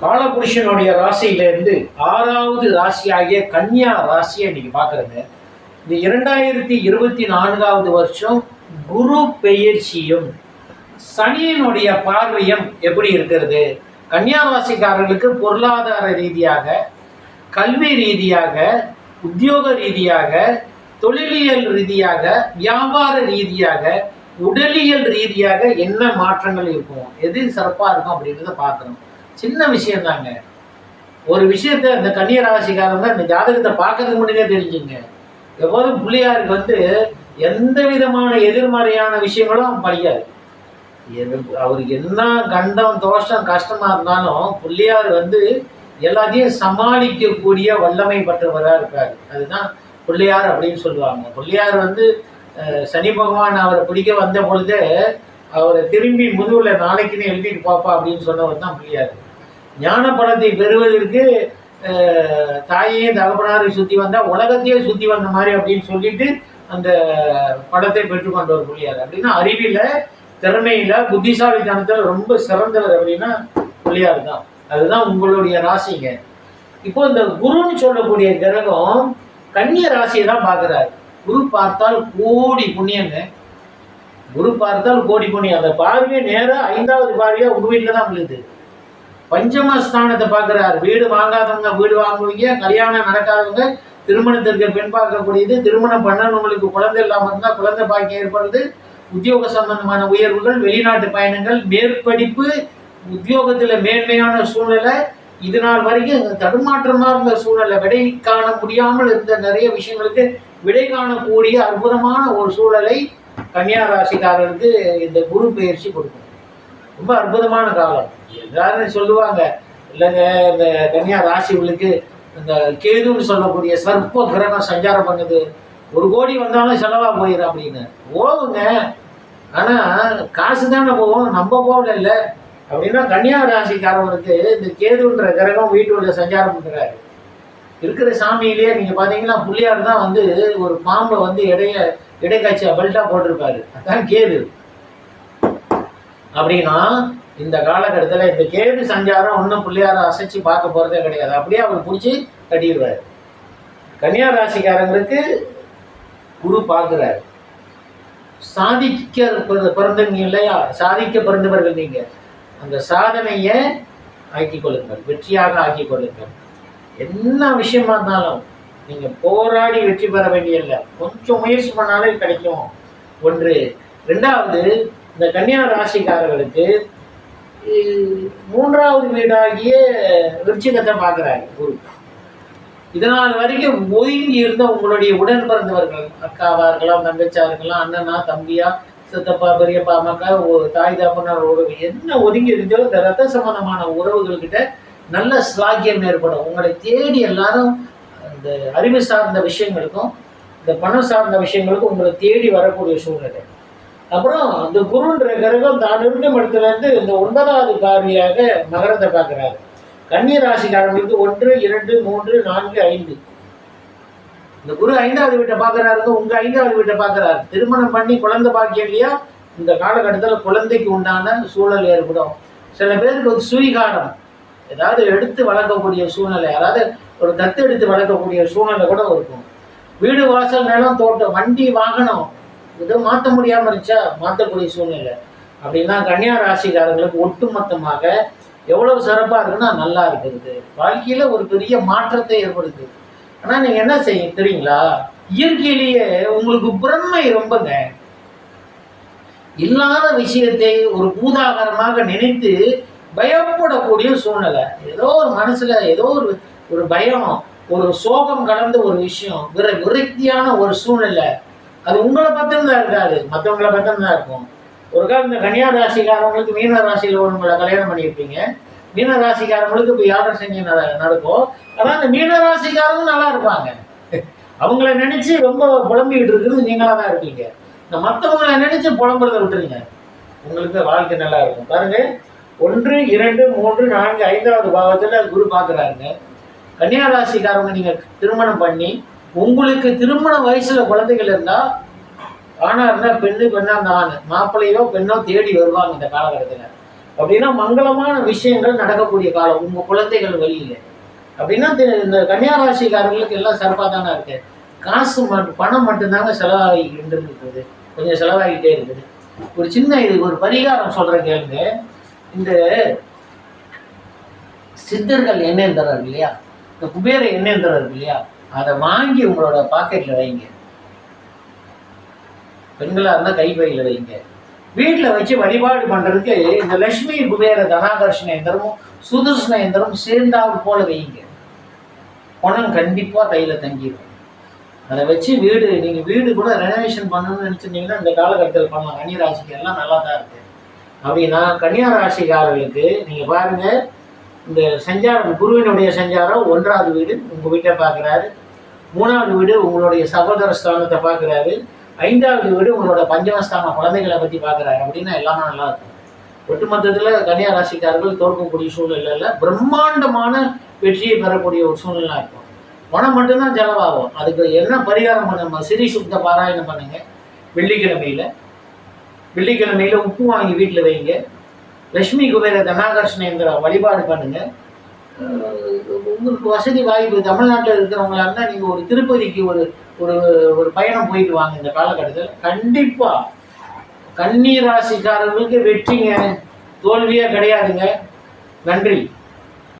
காலபுருஷனுடைய ராசியிலேருந்து ஆறாவது ராசியாகிய கன்னியா ராசியை இன்னைக்கு பார்க்குறது இந்த இரண்டாயிரத்தி இருபத்தி நான்காவது வருஷம் குரு பெயர்ச்சியும் சனியினுடைய பார்வையும் எப்படி இருக்கிறது? கன்னியா ராசிக்காரர்களுக்கு பொருளாதார ரீதியாக கல்வி ரீதியாக உத்தியோக ரீதியாக தொழிலியல் ரீதியாக வியாபார ரீதியாக உடலியல் ரீதியாக என்ன மாற்றங்கள் இருக்கும்? எது சிறப்பாக இருக்கும் அப்படின்றத பார்க்கணும். சின்ன விஷயம் தாங்க. ஒரு விஷயத்த இந்த கன்னிய தான் இந்த ஜாதகத்தை பார்க்கறதுக்கு முன்னாடியே தெரிஞ்சுங்க. எப்போதும் பிள்ளையாருக்கு வந்து எந்த விதமான எதிர்மறையான விஷயங்களும் படிக்காது. எது- அவருக்கு என்ன கண்டம் தோஷம் கஷ்டமாக இருந்தாலும் பிள்ளையார் வந்து எல்லாத்தையும் சமாளிக்கக்கூடிய வல்லமை பெற்றவராக இருக்கார். அதுதான் பிள்ளையார் அப்படின்னு சொல்லுவாங்க. பிள்ளையார் வந்து சனி பகவான் அவரை பிடிக்க வந்த பொழுதே அவரை திரும்பி முதுகில் நாளைக்குன்னு எழுதிட்டு பாப்பா அப்படின்னு சொன்னவர் தான் பிள்ளையார். ஞான பலத்தை பெறுவதற்கு தாயையும் தகப்பனாரையும் சுற்றி வந்தால் உலகத்தையே சுற்றி வந்த மாதிரி அப்படின்னு சொல்லிட்டு அந்த படத்தை பெற்றுக்கொண்டவர் புள்ளியார் அப்படின்னா அறிவில திறமையில புத்திசாலித்தனத்தில் ரொம்ப சிறந்தவர் அப்படின்னா புள்ளியார் தான். அதுதான் உங்களுடைய ராசிங்க. இப்போ இந்த குருன்னு சொல்லக்கூடிய கிரகம் கன்னிய ராசியை தான் பார்க்குறாரு. குரு பார்த்தால் கோடி புண்ணியங்க. குரு பார்த்தால் கோடி புண்ணியம். அந்த பார்வையை நேராக ஐந்தாவது பார்வையாக உங்க வீட்டில் தான் விழுது. பஞ்சம ஸ்தானத்தை பார்க்குறாரு. வீடு வாங்காதவங்க வீடு வாங்குவீங்க கல்யாணம் நடக்காதவங்க திருமணத்திற்கு பெண் பார்க்கக்கூடியது திருமணம் பண்ணவங்களுக்கு குழந்தை இல்லாமல் இருந்தால் குழந்தை பாக்கியம் ஏற்படுது. உத்தியோக சம்பந்தமான உயர்வுகள் வெளிநாட்டு பயணங்கள் மேற்படிப்பு உத்தியோகத்தில் மேன்மையான சூழ்நிலை. இது நாள் வரைக்கும் தடுமாற்றமாக இருந்த சூழலை விடை காண முடியாமல் இருந்த நிறைய விஷயங்களுக்கு விடை காணக்கூடிய அற்புதமான ஒரு சூழலை கன்னியா ராசிக்காரருக்கு இந்த குரு பயிற்சி கொடுக்கும். ரொம்ப அற்புதமான காலம். எல்லாரும் சொல்லுவாங்க இல்லைங்க இந்த கன்னியா ராசிகளுக்கு இந்த கேதுன்னு சொல்லக்கூடிய சர்ப்ப கிரகம் சஞ்சாரம் பண்ணுது. ஒரு கோடி வந்தாலும் செலவாக போயிடும் அப்படின்னு. போகுங்க. ஆனால் காசு தானே போகும். நம்ம போகல இல்லை. அப்படின்னா கன்னியா ராசிக்காரவருக்கு இந்த கேதுன்ற கிரகம் வீட்டுள்ள சஞ்சாரம் பண்ணுறாரு இருக்கிற சாமியிலேயே நீங்கள் பார்த்தீங்கன்னா புள்ளியார் தான் வந்து ஒரு பாம்பை வந்து இடைய இடைக்காட்சி அபல்ட்டாக போட்டிருப்பாரு. அதான் கேது. அப்படின்னா இந்த காலகட்டத்தில் இந்த கேது சஞ்சாரம் ஒன்றும் பிள்ளையார அசைச்சு பார்க்க போகிறதே கிடையாது. அப்படியே அவர் பிடிச்சி கட்டிடுவார். கன்னியா ராசிக்காரங்களுக்கு குரு பார்க்குறாரு. சாதிக்க பிறந்தவங்க இல்லையா? சாதிக்க பிறந்தவர்கள் நீங்கள் அந்த சாதனையை ஆக்கி கொள்ளுங்கள். வெற்றியாக ஆக்கிக் கொள்ளுங்கள். என்ன விஷயமா இருந்தாலும் நீங்கள் போராடி வெற்றி பெற வேண்டியதில்லை. கொஞ்சம் முயற்சி பண்ணாலே கிடைக்கும். ஒன்று. ரெண்டாவது இந்த கன்னியா ராசிக்காரர்களுக்கு மூன்றாவது வீடாகிய விருச்சிகத்தை பார்க்குறாரு குரு. இதனால் வரைக்கும் ஒதுங்கி இருந்த உங்களுடைய உடன் பிறந்தவர்கள் அக்காவா இருக்கலாம் தங்கச்சா இருக்கலாம் அண்ணனா தம்பியா சித்தப்பா பெரியப்பா அம்மாக்கா தாய் தாப்பனார் உறவு என்ன ஒதுங்கி இருந்தோ இந்த ரத்த சம்பந்தமான உறவுகள்கிட்ட நல்ல ஸ்லாக்கியம் ஏற்படும். உங்களை தேடி எல்லாரும் இந்த அறிவு சார்ந்த விஷயங்களுக்கும் இந்த பணம் சார்ந்த விஷயங்களுக்கும் உங்களை தேடி வரக்கூடிய சூழ்நிலை. அப்புறம் இந்த குருன்ற கிரகம் தான் இருக்கும் இடத்துலேருந்து இந்த ஒன்பதாவது பார்வையாக மகரத்தை பார்க்குறாரு. கன்னி ராசிக்காரங்களுக்கு ஒன்று இரண்டு மூன்று நான்கு ஐந்து. இந்த குரு ஐந்தாவது வீட்டை பார்க்குறாருங்க உங்கள் ஐந்தாவது வீட்டை பார்க்குறாரு. திருமணம் பண்ணி குழந்தை பாக்கியம் இல்லையா? இந்த காலகட்டத்தில் குழந்தைக்கு உண்டான சூழல் ஏற்படும். சில பேருக்கு வந்து சுவீகாரம். ஏதாவது எடுத்து வளர்க்கக்கூடிய சூழ்நிலை அதாவது ஒரு தத்து எடுத்து வளர்க்கக்கூடிய சூழ்நிலை கூட இருக்கும். வீடு வாசல் நிலம் தோட்டம் வண்டி வாகனம் ஏதோ மாற்ற முடியாமல் இருந்துச்சா? மாற்றக்கூடிய சூழ்நிலை. அப்படின்னா கன்னியா ராசிக்காரங்களுக்கு ஒட்டுமொத்தமாக எவ்வளவு சிறப்பாக இருக்குன்னா நல்லா இருக்கிறது. வாழ்க்கையில் ஒரு பெரிய மாற்றத்தை ஏற்படுது. ஆனால் நீங்கள் என்ன செய்ய தெரியுங்களா? இயற்கையிலேயே உங்களுக்கு பிரம்மை ரொம்பங்க. இல்லாத விஷயத்தை ஒரு பூதாகரமாக நினைத்து பயப்படக்கூடிய சூழ்நிலை. ஏதோ ஒரு மனசுல ஏதோ ஒரு ஒரு பயம் ஒரு சோகம் கலந்த ஒரு விஷயம் விர விரக்தியான ஒரு சூழ்நிலை. அது உங்களை பத்திரம் தான் இருக்காது மற்றவங்களை பத்திரம் தான் இருக்கும். ஒரு காலம் இந்த கன்னியா ராசிக்காரவங்களுக்கு மீன ராசியில் உங்களை கல்யாணம் பண்ணியிருப்பீங்க. மீன ராசிக்காரவங்களுக்கு இப்போ யாரும் செஞ்சு நடக்கும். ஆனால் இந்த மீன ராசிக்காரங்க நல்லா இருப்பாங்க. அவங்கள நினச்சி ரொம்ப புலம்பிக்கிட்டு இருக்கிறது நீங்களாக தான் இருப்பீங்க. இந்த மற்றவங்களை நினச்சி புலம்புறதை விட்டுருங்க. உங்களுக்கு வாழ்க்கை நல்லா இருக்கும். பாருங்க. ஒன்று இரண்டு மூன்று நான்கு ஐந்தாவது பாவத்தில் குரு பார்க்குறாருங்க கன்னியா ராசிக்காரங்க நீங்கள் திருமணம் பண்ணி உங்களுக்கு திருமண வயசுல குழந்தைகள் இருந்தா ஆனா இருந்தா பெண்ணு பெண்ணா நான். ஆண் மாப்பிள்ளையோ பெண்ணோ தேடி வருவாங்க இந்த காலகட்டத்தில். அப்படின்னா மங்களமான விஷயங்கள் நடக்கக்கூடிய காலம். உங்க குழந்தைகள் வழியில. அப்படின்னா இந்த- இந்த கன்னியாராசிக்காரர்களுக்கு எல்லாம் சிறப்பாக தானே இருக்கு. காசு மட்டும் பணம் மட்டும்தாங்க செலவாகிட்டு இருக்குது. கொஞ்சம் செலவாகிட்டே இருக்குது. ஒரு சின்ன இது ஒரு பரிகாரம் சொல்றேன் கேளுங்க. இந்த சித்தர்கள் எண்ணெய் தர்றாரு இல்லையா? இந்த குபேர எண்ணெய் தர்றாரு இல்லையா? அதை வாங்கி உங்களோட பாக்கெட்ல வைங்க. பெண்களாக இருந்தால் கைப்பையில் வைங்க. வீட்டில் வச்சு வழிபாடு பண்ணுறதுக்கு இந்த லட்சுமி குபேர தனாகர்ஷண எந்திரமும் சுதர்ஷன எந்திரமும் சேர்ந்தாவு போல வைங்க. பணம் கண்டிப்பாக கையில் தங்கிடும் அதை வச்சு வீடு நீங்கள் வீடு கூட ரெனோவேஷன் பண்ணணும்னு நினச்சிருந்தீங்கன்னா இந்த காலகட்டத்தில் பண்ணலாம். கன்னியராசிக்கு எல்லாம் நல்லா தான் இருக்குது அப்படின்னா கன்னியா ராசிக்காரர்களுக்கு நீங்கள் பாருங்கள் இந்த சஞ்சாரம் குருவினுடைய சஞ்சாரம் ஒன்றாவது வீடு உங்கள் வீட்டை பார்க்குறாரு மூணாவது வீடு உங்களுடைய சகோதர ஸ்தானத்தை பார்க்குறாரு ஐந்தாவது வீடு உங்களோட பஞ்சமஸ்தான குழந்தைகளை பற்றி பார்க்குறாரு அப்படின்னா எல்லாமே நல்லா இருக்கும். ஒட்டுமொத்தத்தில் கன்னியா ராசிக்காரர்கள் தோற்கக்கூடிய சூழ்நிலையில் பிரம்மாண்டமான வெற்றியை பெறக்கூடிய ஒரு சூழ்நிலை இருக்கும். பணம் மட்டும்தான் செலவாகும். அதுக்கு என்ன பரிகாரம் பண்ண சிறி சுத்த பாராயணம் பண்ணுங்கள் வெள்ளிக்கிழமையில். வெள்ளிக்கிழமையில உப்பு வாங்கி வீட்டில் வைங்க. லட்சுமி குபேர தனாகர்ஷ்ணேந்திரா வழிபாடு பண்ணுங்க. உங்களுக்கு வசதி வாய்ப்பு தமிழ்நாட்டில் இருக்கிறவங்களா இருந்தால் நீங்கள் ஒரு திருப்பதிக்கு ஒரு ஒரு ஒரு பயணம் போயிட்டு வாங்க இந்த காலகட்டத்தில். கண்டிப்பாக கன்னி ராசிக்காரர்களுக்கு வெற்றிங்க. தோல்வியே கிடையாதுங்க. நன்றி.